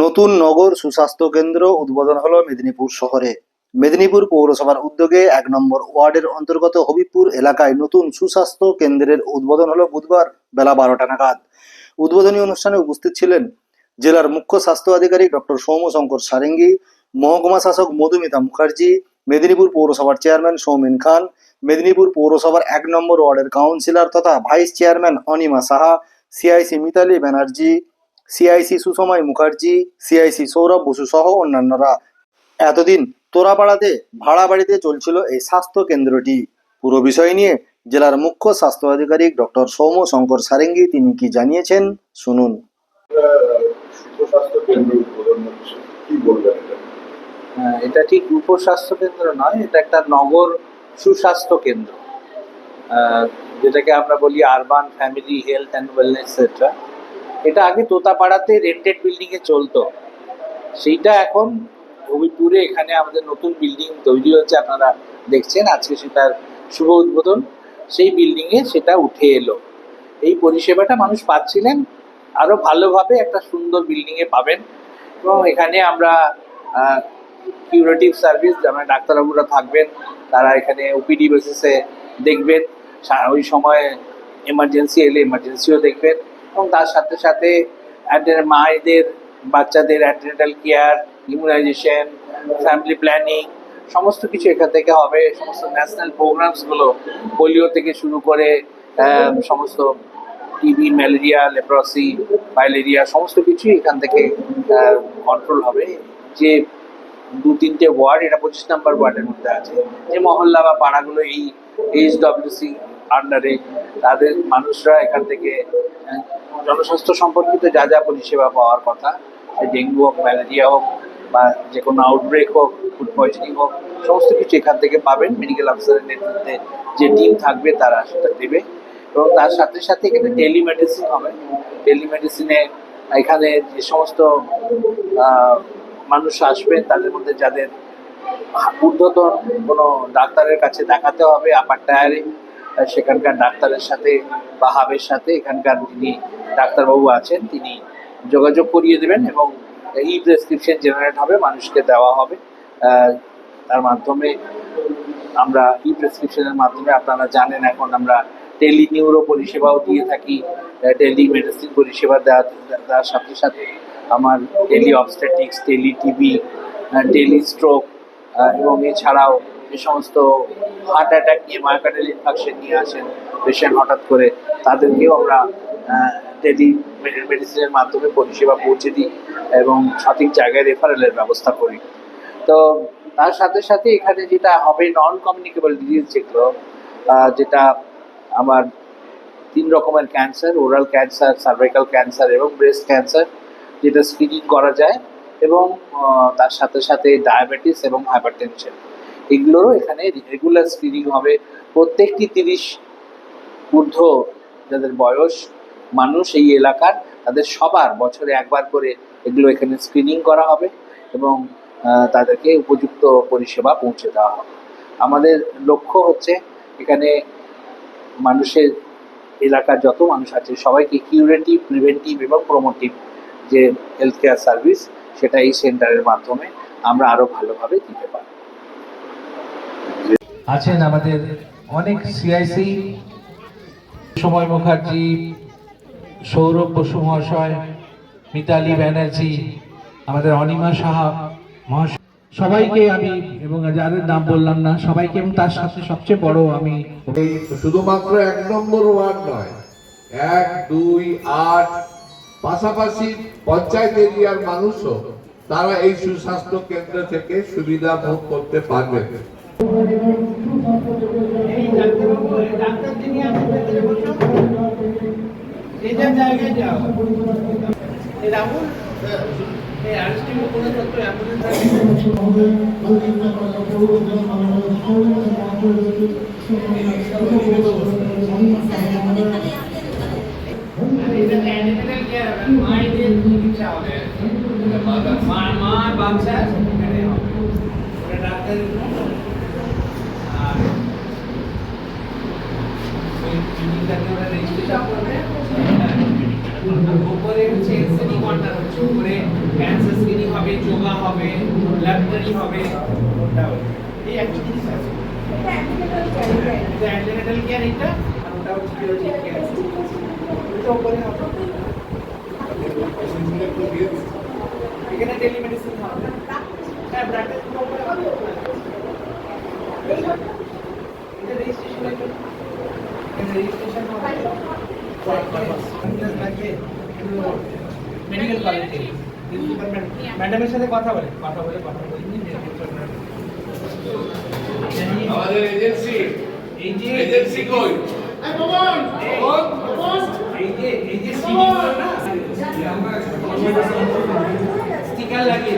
নতুন নগর সুস্বাস্থ্য কেন্দ্র উদ্বোধন হলো মেদিনীপুর শহরে। মেদিনীপুর পৌরসভার উদ্যোগে এক নম্বর ওয়ার্ডের অন্তর্গত হবিবপুর এলাকায় নতুন সুস্বাস্থ্য কেন্দ্রের উদ্বোধন হলো বুধবার বেলা বারোটা নাগাদ। উদ্বোধনী অনুষ্ঠানে উপস্থিত ছিলেন জেলার মুখ্য স্বাস্থ্য আধিকারিক ডক্টর সৌম শঙ্কর সারেঙ্গি, মহকুমা শাসক মধুমিতা মুখার্জি, মেদিনীপুর পৌরসভার চেয়ারম্যান সৌমিন খান, মেদিনীপুর পৌরসভার এক নম্বর ওয়ার্ডের কাউন্সিলর তথা vice chairman Anima Saha, CIC Mitali Banerjee CIC Susamay Mukherjee CIC Sourav Basu সহ অন্যান্যরা। এতদিন তোরাপাড়াতে ভাড়া বাড়িতে চলছিল এই স্বাস্থ্য কেন্দ্রটি। পুরো বিষয় নিয়ে জেলার মুখ্য স্বাস্থ্য আধিকারিক ডক্টর সৌম্য শঙ্কর সারেঙ্গি তিনি কি জানিয়েছেন শুনুন। এটা? হ্যাঁ, এটা ঠিক উপস্বাস্থ্য কেন্দ্র নয় এটা একটা নগর সুস্বাস্থ্য কেন্দ্র। আহ, যেটাকে আমরা বলি urban family health and wellness centre এটা আগে তোতাপাড়াতে রেন্টেড বিল্ডিংয়ে চলতো। সেইটা এখন হবিপুরে এখানে আমাদের নতুন বিল্ডিং তৈরি হচ্ছে আপনারা দেখছেন। আজকে সেটার শুভ উদ্বোধন। সেই বিল্ডিংয়ে সেটা উঠে এলো। এই পরিষেবাটা মানুষ পাচ্ছিলেন। আরও ভালোভাবে একটা সুন্দর বিল্ডিংয়ে পাবেন। এবং এখানে আমরা কিউরেটিভ সার্ভিস যেমন ডাক্তারবাবুরা থাকবেন, তারা এখানে ওপিডি বেসিসে দেখবেন। ওই সময় এমার্জেন্সি এলে এমার্জেন্সিও দেখবেন। এবং তার সাথে সাথে মায়েদের, বাচ্চাদের antenatal care immunisation family planning সমস্ত কিছু এখান থেকে হবে। সমস্ত ন্যাশনাল প্রোগ্রামসগুলো পোলিও থেকে শুরু করে সমস্ত টিবি ম্যালেরিয়া লেপ্রসি ফাইলেরিয়া সমস্ত কিছুই এখান থেকে কন্ট্রোল হবে। যে দু তিনটে ওয়ার্ড এটা পঁচিশ নাম্বার ওয়ার্ডের মধ্যে আছে। যে মহল্লা বা পাড়াগুলো এই এইচ ডব্লিউসি আন্ডারে তাদের মানুষরা এখান থেকে জনস্বাস্থ্য সম্পর্কিত যা যা পরিষেবা পাওয়ার কথা, সে ডেঙ্গু হোক, ম্যালেরিয়া হোক, বা যে কোনো আউটব্রেক হোক ফুড পয়জনিং হোক, সমস্ত কিছু এখান থেকে পাবেন। মেডিকেল অফিসারের নেতৃত্বে যে টিম থাকবে, তারা সেটা দেবে। এবং তার সাথে সাথে এখানে টেলিমেডিসিন হবে। টেলিমেডিসিনে এখানে যে সমস্ত মানুষ আসবেন তাদের মধ্যে যাদের ঊর্ধ্বতন কোনো ডাক্তারের কাছে দেখাতে হবে আপার টায়ারে সেখানকার ডাক্তারের সাথে বা হাবের সাথে এখানকার যিনি ডাক্তারবাবু আছেন, তিনি যোগাযোগ করিয়ে দেবেন এবং ই প্রেসক্রিপশন জেনারেট হবে, মানুষকে দেওয়া হবে। তার মাধ্যমে আমরা ই প্রেসক্রিপশনের মাধ্যমে আপনারা জানেন, এখন আমরা টেলি নিউরো পরিষেবাও দিয়ে থাকি টেলি মেডিসিন পরিষেবা দেওয়া দেওয়ার সাথে সাথে আমার tele obstetrics tele TB tele stroke এবং এছাড়াও যে সমস্ত হার্ট অ্যাটাক নিয়ে মায়োকার্ডিয়াল ইনফেকশন নিয়ে আসেন পেশেন্ট হঠাৎ করে, তাদেরকেও আমরা টেলি মেডিসিনের মাধ্যমে পরিষেবা পৌঁছে দিই এবং সঠিক জায়গায় রেফারেলের ব্যবস্থা করি। তো তার সাথে সাথে এখানে যেটা হবে নন কমিউনিকেবল ডিজিজ যেগুলো যেটা আমার তিন রকমের cancer oral cancer cervical cancer এবং ব্রেস্ট ক্যান্সার যেটা স্ক্রিনিং করা যায় এবং তার সাথে সাথে ডায়াবেটিস এবং হাইপারটেনশন এগুলোরও এখানে রেগুলার স্ক্রিনিং হবে। প্রত্যেকটি তিরিশ ঊর্ধ্ব যাদের বয়স, মানুষ এই এলাকার, তাদের সবার বছরে একবার করে এগুলো এখানে স্ক্রিনিং করা হবে এবং তাদেরকে উপযুক্ত পরিষেবা পৌঁছে দেওয়া হবে। আমাদের লক্ষ্য হচ্ছে এখানে মানুষের, এলাকার যত মানুষ আছে, সবাইকে কিউরেটিভ প্রিভেন্টিভ এবং প্রমোটিভ যে হেলথ কেয়ার সার্ভিস সেটা এই সেন্টারের মাধ্যমে আমরা আরও ভালোভাবে দিতে পারি আছেন আমাদের অনেক সিআইসি সময় মুখার্জি, সৌরভ বসু মহাশয়, মিতালি ব্যানার্জি, আমাদের অনিমা সাহা মহাশয়। সবাইকে আমি এবং যাদের নাম বললাম না, সবাইকে এবং তার সাথে সবচেয়ে বড় আমি শুধুমাত্র এক নম্বর ওয়ার্ড নয়, এক, দুই, আট, পাশাপাশি পঞ্চায়েত এরিয়ার মানুষও তারা এই সুস্বাস্থ্য কেন্দ্র থেকে সুবিধা ভোগ করতে পারবেন মা বাচ্চা ডাক্তার হবে ল্যাবরেটরি হবে, ওটা হবে। এই একটা জিনিস আছে। এটা কেয়ার এটা, আর ওটা হচ্ছে পিরিয়ডিক কেয়ার হবে। এখানে টেলিমেডিসিন হবে হ্যাঁ ব্র্যাকেট উপরে হবে এটা রেজিস্ট্রেশন এটা রেজিস্ট্রেশন হবে মেডিকেল কলেজে ম্যাডামের সাথে কথা বলে কথা বলে কথা বলে। আমাদের এজেন্সি। এই যে এজেন্সি কই? এই যে এই যে স্টিকার লাগিয়ে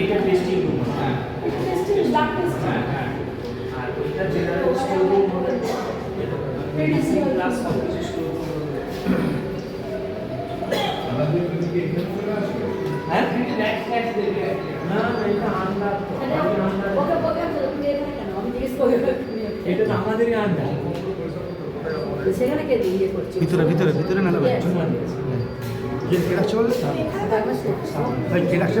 এটা টেস্টিং রুম হ্যাঁ। হ্যাঁ হ্যাঁ। আর ওইটা জেনারেল স্টোর রুম হবে ক্লাস হ্যাঁ? না এটা আন্ডার এটা তো আমাদেরই আন্ডার সেখানে কে দিয়ে করছে ভিতরে ভিতরে ভিতরে না ভাই কে কে রাখছে বলে ভাই কে রাখছে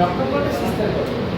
ডক্টর সিস্টেম